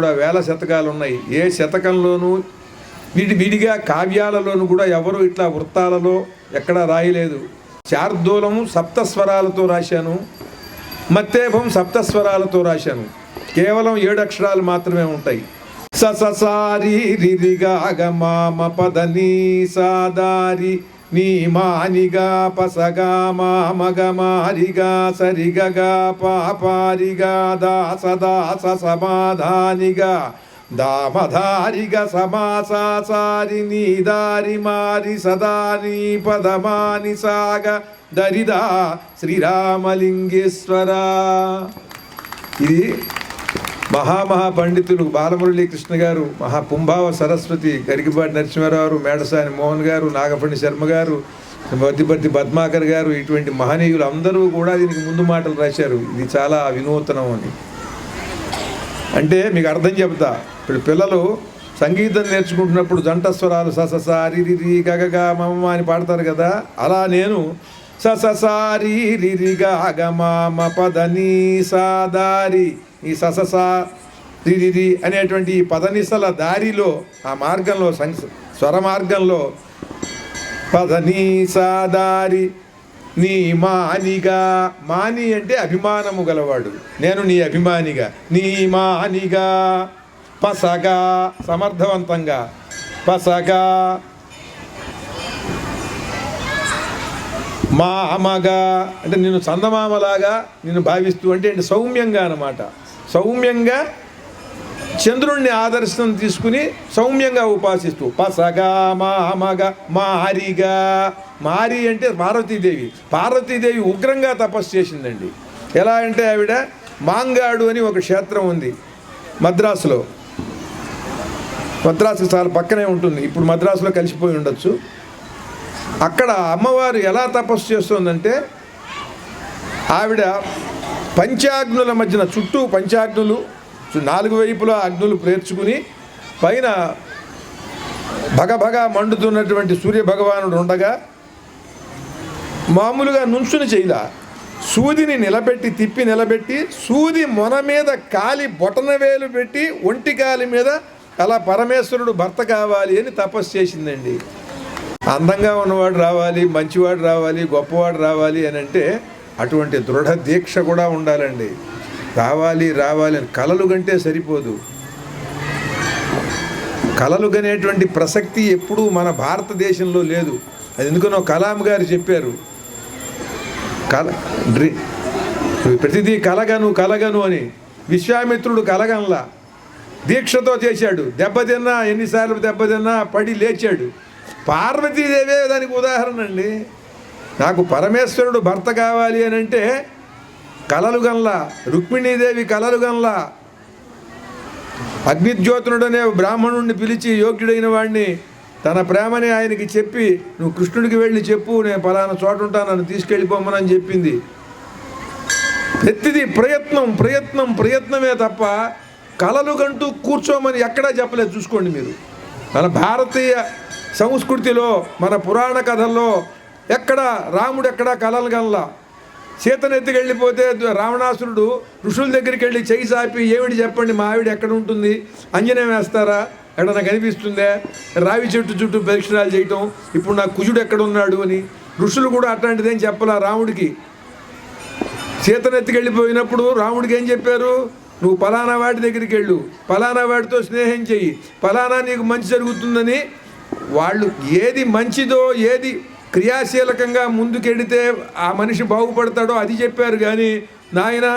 కూడా వేల శతకాలు ఉన్నాయి ఏ శతకంలోనూ విడి విడిగా కావ్యాలలోనూ కూడా ఎవరు ఇట్లా వృత్తాలలో ఎక్కడా రాయలేదు. శార్దూలము సప్తస్వరాలతో రాశాను. మత్తేభం సప్తస్వరాలతో రాశాను. కేవలం ఏడు అక్షరాలు మాత్రమే ఉంటాయి. స స సారి రి సాదారి నీ మానిగా పసగా మా మారిగా సరిగగా పాపారిగా దాస దాస సమాధానిగా దామధారిగ సమాసా నీ దారి మారి సదా నీ పదమాని సాగ దరిదా శ్రీరామలింగేశ్వర. ఇది మహామహా పండితులు బాలమురళీ కృష్ణ గారు మహా పుంభావ సరస్వతి గరికిపాటి నరసింహారావు మేడసాని మోహన్ గారు నాగపండి శర్మ గారు మధ్యపర్తి పద్మాకర్ గారు ఇటువంటి మహనీయులు అందరూ కూడా దీనికి ముందు మాటలు రాశారు. ఇది చాలా వినూతనం అని. అంటే మీకు అర్థం చెబుతా. ఇప్పుడు పిల్లలు సంగీతం నేర్చుకుంటున్నప్పుడు జంట స్వరాలు ససస స రి రి రి అని పాడతారు కదా. అలా నేను స స సా గ పద ఈ స స అనేటువంటి ఈ పదనిసల దారిలో ఆ మార్గంలో సం స్వర మార్గంలో పదని సాదారి. నీ మానిగా మాని అంటే అభిమానము గలవాడు. నేను నీ అభిమానిగా. నీ మానిగా పసగా సమర్థవంతంగా పసగా మా అమ్మగా అంటే నేను చందమామలాగా నేను భావిస్తూ అంటే అంటే సౌమ్యంగా అన్నమాట. సౌమ్యంగా చంద్రుణ్ణి ఆదర్శనం తీసుకుని సౌమ్యంగా ఉపాసిస్తూ పసగా మామగా మారిగా. మారి అంటే పార్వతీదేవి. పార్వతీదేవి ఉగ్రంగా తపస్సు చేసిందండి. ఎలా అంటే ఆవిడ మాంగాడు అని ఒక క్షేత్రం ఉంది మద్రాసులో. మద్రాసు చాలా పక్కనే ఉంటుంది. ఇప్పుడు మద్రాసులో కలిసిపోయి ఉండొచ్చు. అక్కడ అమ్మవారు ఎలా తపస్సు చేస్తుందంటే ఆవిడ పంచాగ్నుల మధ్యన చుట్టూ పంచాగ్నులు నాలుగు వైపులా అగ్నులు పేర్చుకుని పైన భగభగ మండుతున్నటువంటి సూర్య భగవానుడు ఉండగా మామూలుగా నుంచుని చేయలా. సూదిని నిలబెట్టి తిప్పి నిలబెట్టి సూది మొన మీద కాలి బొటనవేలు పెట్టి ఒంటి కాలి మీద అలా పరమేశ్వరుడు భర్త కావాలి అని తపస్సు చేసిందండి. అందంగా ఉన్నవాడు రావాలి మంచివాడు రావాలి గొప్పవాడు రావాలి అని అంటే అటువంటి దృఢ దీక్ష కూడా ఉండాలండి. రావాలి రావాలి అని కలలు గంటే సరిపోదు. కలలు గనేటువంటి ప్రసక్తి ఎప్పుడూ మన భారతదేశంలో లేదు. అది ఎందుకనో కలాం గారు చెప్పారు. కల డ్రి- ప్రతిదీ కలగను కలగను అని. విశ్వామిత్రుడు కలగంలా. దీక్షతో చేశాడు. దెబ్బతిన్నా ఎన్నిసార్లు దెబ్బతిన్నా పడి లేచాడు. పార్వతీదేవే దానికి ఉదాహరణ అండి. నాకు పరమేశ్వరుడు భర్త కావాలి అని అంటే కలలుగన్లా రుక్మిణీదేవి కలలు గన్లా అగ్నిజ్యోతునుడనే బ్రాహ్మణుడిని పిలిచి యోగ్యుడైన వాడిని తన ప్రేమని ఆయనకి చెప్పి నువ్వు కృష్ణుడికి వెళ్ళి చెప్పు నేను పలానా చోట ఉంటాను నన్ను తీసుకెళ్ళిపోమని చెప్పింది. ప్రతిదీ ప్రయత్నం ప్రయత్నం ప్రయత్నమే తప్ప కలలు కంటూ కూర్చోమని ఎక్కడా చెప్పలేదు చూసుకోండి మీరు. మన భారతీయ సంస్కృతిలో మన పురాణ కథల్లో ఎక్కడ రాముడు ఎక్కడా కలలు గల్లా. సీతను ఎత్తుకెళ్ళిపోతే రావణాసురుడు ఋషుల దగ్గరికి వెళ్ళి చేయి సాపి ఏమిటి చెప్పండి మా ఆవిడ ఎక్కడ ఉంటుంది? అంజనం వేస్తారా? ఎక్కడ నాకు కనిపిస్తుందే? రావి చెట్టు చుట్టూ ప్రదక్షిణాలు చేయటం ఇప్పుడు నా కుజుడు ఎక్కడ ఉన్నాడు అని. ఋషులు కూడా అట్లాంటిదేం చెప్పలా రాముడికి. సీతను ఎత్తుకెళ్ళిపోయినప్పుడు రాముడికి ఏం చెప్పారు? నువ్వు పలానా వాడి దగ్గరికి వెళ్ళు. పలానా వాడితో స్నేహం చెయ్యి. పలానా నీకు మంచి జరుగుతుందని వాళ్ళు ఏది మంచిదో ఏది క్రియాశీలకంగా ముందుకెడితే ఆ మనిషి బాగుపడతాడో అది చెప్పారు కానీ నాయన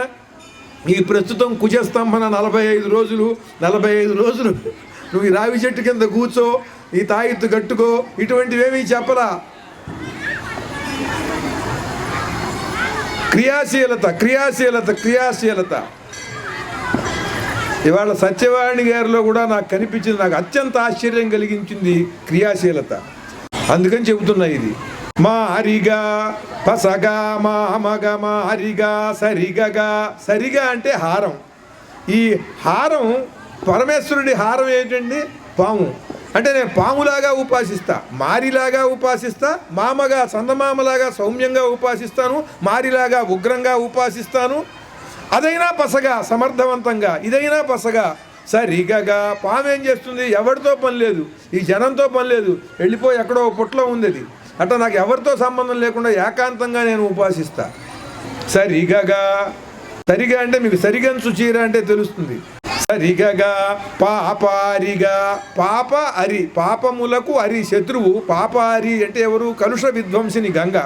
ఈ ప్రస్తుతం కుజస్తంభన నలభై ఐదు రోజులు నలభై ఐదు రోజులు నువ్వు ఈ రావి చెట్టు కింద కూర్చో ఈ తాయిత్తు కట్టుకో ఇటువంటివేమీ చెప్పరా? క్రియాశీలత క్రియాశీలత క్రియాశీలత. ఇవాళ సత్యవాణి గారిలో కూడా నాకు కనిపించింది నాకు అత్యంత ఆశ్చర్యం కలిగించింది క్రియాశీలత. అందుకని చెబుతున్నా ఇది. మా హరిగా పసగా మా అమగ మా హరిగా సరిగగా. సరిగా అంటే హారం. ఈ హారం పరమేశ్వరుడి హారం ఏంటండి? పాము. అంటే నేను పాములాగా ఉపాసిస్తా మారిలాగా ఉపాసిస్తా మామగా చందమామలాగా సౌమ్యంగా ఉపాసిస్తాను మారిలాగా ఉగ్రంగా ఉపాసిస్తాను అదైనా పసగా సమర్థవంతంగా ఇదైనా పసగా. సరిగగా పాము ఏం చేస్తుంది? ఎవరితో పని లేదు. ఈ జనంతో పని లేదు. వెళ్ళిపోయి ఎక్కడో ఓ పుట్లో ఉంది అది అట్లా నాకు ఎవరితో సంబంధం లేకుండా ఏకాంతంగా నేను ఉపాసిస్తా. సరిగగా సరిగా అంటే మీకు సరిగంచు చీర అంటే తెలుస్తుంది. సరిగగా పాపారిగా. పాప అరి పాపములకు అరి శత్రువు. పాపారి అంటే ఎవరు? కలుష విధ్వంసిని గంగ.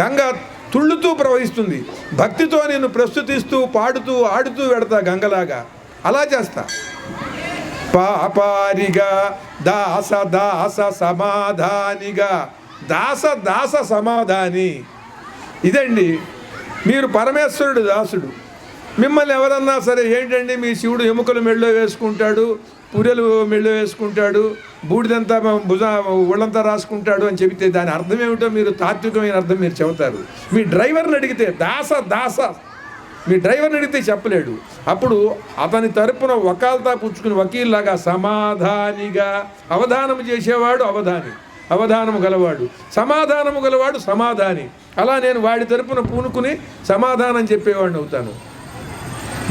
గంగ తుళ్ళుతూ ప్రవహిస్తుంది. భక్తితో నేను ప్రస్తుతిస్తూ పాడుతూ ఆడుతూ వెడతా గంగలాగా. అలా చేస్తా. పాపారిగా దాస దాస సమాధానిగా. దాస దాస సమాధాని. ఇదండి మీరు పరమేశ్వరుడు దాసుడు. మిమ్మల్ని ఎవరన్నా సరే ఏంటండి మీ శివుడు ఎముకలు మెళ్ళో వేసుకుంటాడు పూరెలు మెళ్ళు వేసుకుంటాడు బూడిదంతా భుజ ఒళ్ళంతా రాసుకుంటాడు అని చెబితే దాని అర్థం ఏమిటో మీరు తాత్వికమైన అర్థం మీరు చెబుతారు. మీ డ్రైవర్ని అడిగితే దాస దాస. మీ డ్రైవర్ని అడిగితే చెప్పలేడు. అప్పుడు అతని తరపున వకాల్తా పుచ్చుకుని వకీల్లాగా సమాధానిగా అవధానం చేసేవాడు అవధాని అవధానము గలవాడు. సమాధానము గలవాడు సమాధాని. అలా నేను వాడి తరపున పూనుకుని సమాధానం చెప్పేవాడిని అవుతాను.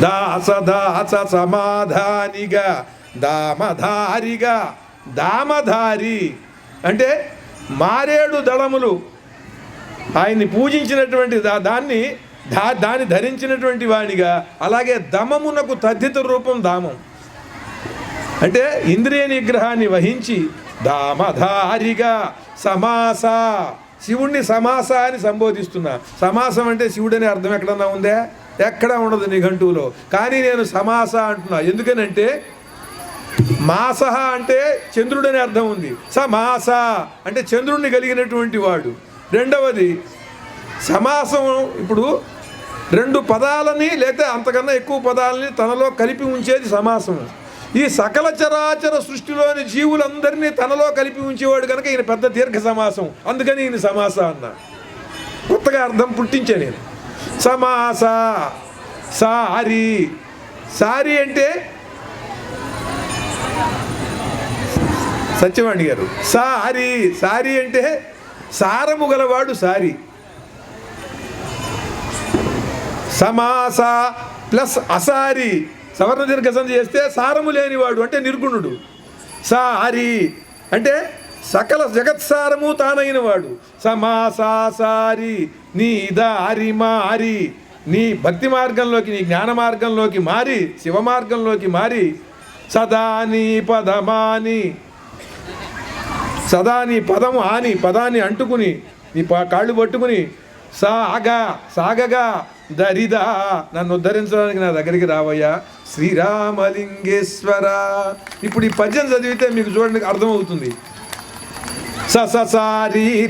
దాస దాస సమాధానిగా దామధారిగా దామధారి. అంటే మారేడు దళములు. ఆయన్ని పూజించినటువంటి దా దాన్ని దా దాన్ని ధరించినటువంటి వాణిగా అలాగే దమమునకు తద్ధిత రూపం దామం. అంటే ఇంద్రియ నిగ్రహాన్ని వహించి దామధారిగా సమాస. శివుణ్ణి సమాస అని సంబోధిస్తున్నా. సమాసం అంటే శివుడని అర్థం ఎక్కడన్నా ఉందే? ఎక్కడా ఉండదు నిఘంటువులో కానీ నేను సమాస అంటున్నా. ఎందుకనంటే మాస అంటే చంద్రుడని అర్థం ఉంది. సమాస అంటే చంద్రుడిని కలిగినటువంటి వాడు. రెండవది సమాసం ఇప్పుడు రెండు పదాలని లేదా అంతకన్నా ఎక్కువ పదాలని తనలో కలిపి ఉంచేది సమాసం ఈ సకల చరాచర సృష్టిలోని జీవులందరినీ తనలో కలిపి ఉంచేవాడు కనుక ఈయన పెద్ద దీర్ఘ సమాసం. అందుకని ఈయన సమాస అన్న. కొత్తగా అర్థం పుట్టించా నేను. సమాస సారి. సారి అంటే సత్యవాణి గారు సారి సారి అంటే సారము గలవాడు సారి. సమాస ప్లస్ అసారి. సవర్ణ దీర్ఘసం చేస్తే సారము లేనివాడు అంటే నిర్గుణుడు. సారి అంటే సకల జగత్సారము తానైన వాడు సమాసాసారి నీ దారి మారి నీ భక్తి మార్గంలోకి నీ జ్ఞాన మార్గంలోకి మారి శివ మార్గంలోకి మారి సదా నీ పదమాని సదా నీ పదము ఆని పదాన్ని అంటుకుని నీ పా- కాళ్ళు పట్టుకుని సాగా సాగగా దరిదా నన్ను ఉద్ధరించడానికి నా దగ్గరికి రావయ్యా. శ్రీరామలింగేశ్వర. ఇప్పుడు ఈ పద్యం చదివితే మీకు చూడడానికి అర్థమవుతుంది. స స సారి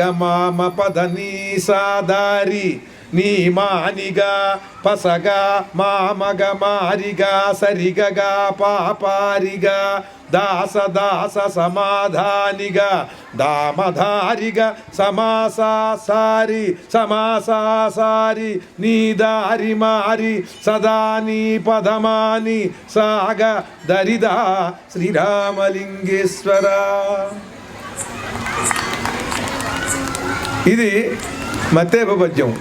గ మా మ పద నీ సాదారి నీ మానిగా పసగా మా మగ మారిగా సరిగగా పాపారిగా దాస దాస సమాధానిగా దామధారిగా సమాసా సారి సమాసా సారి నీ దారి మారి సదా నీ పదమాని సాగ దరిదా శ్రీరామలింగేశ్వర. ఇది మత్తేప పద్యం.